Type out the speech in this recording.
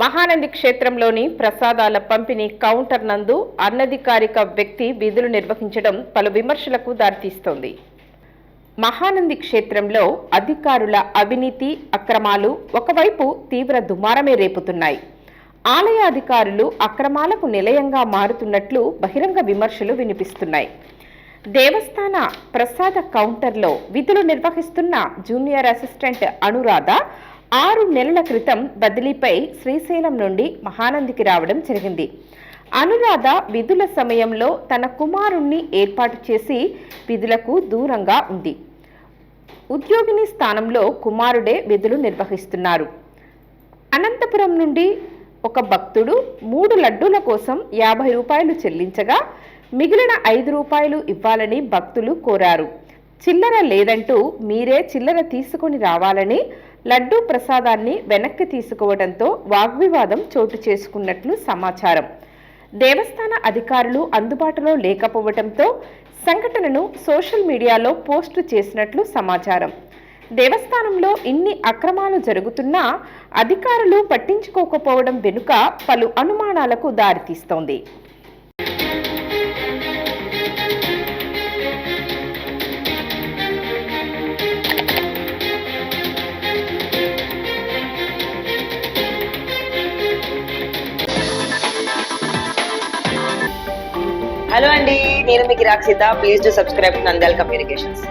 మహానంది క్షేత్రంలోని ప్రసాదాల పంపిణీ కౌంటర్ నందు అనధికారిక వ్యక్తి విధులు నిర్వహించడం పలు విమర్శలకు దారితీస్తోంది. మహానంది క్షేత్రంలో అధికారుల అవినీతి అక్రమాలు ఒకవైపు తీవ్ర దుమారమే రేపుతున్నాయి. ఆలయ అధికారులు అక్రమాలకు నిలయంగా మారుతున్నట్లు బహిరంగ విమర్శలు వినిపిస్తున్నాయి. దేవస్థాన ప్రసాద కౌంటర్లో విధులు నిర్వహిస్తున్న జూనియర్ అసిస్టెంట్ అనురాధ ఆరు నెలల క్రితం బదిలీపై శ్రీశైలం నుండి మహానందికి రావడం జరిగింది. అనురాధ విధుల సమయంలో తన కుమారుణ్ణి ఏర్పాటు చేసి విధులకు దూరంగా ఉంది. ఉద్యోగిని స్థానంలో కుమారుడే విధులు నిర్వహిస్తున్నారు. అనంతపురం నుండి ఒక భక్తుడు మూడు లడ్డూల కోసం యాభై రూపాయలు చెల్లించగా మిగిలిన ఐదు రూపాయలు ఇవ్వాలని భక్తులు కోరారు. చిల్లర లేదంటూ మీరే చిల్లర తీసుకొని రావాలని లడ్డూ ప్రసాదాన్ని వెనక్కి తీసుకోవడంతో వాగ్వివాదం చోటు చేసుకున్నట్లు సమాచారం. దేవస్థాన అధికారులు అందుబాటులో లేకపోవడంతో సంఘటనను సోషల్ మీడియాలో పోస్టు చేసినట్లు సమాచారం. దేవస్థానంలో ఇన్ని అక్రమాలు జరుగుతున్నా అధికారులు పట్టించుకోకపోవడం వెనుక పలు అనుమానాలకు దారితీస్తోంది. హలో అండి నేను మీకు Rakshita please to subscribe Nandal communications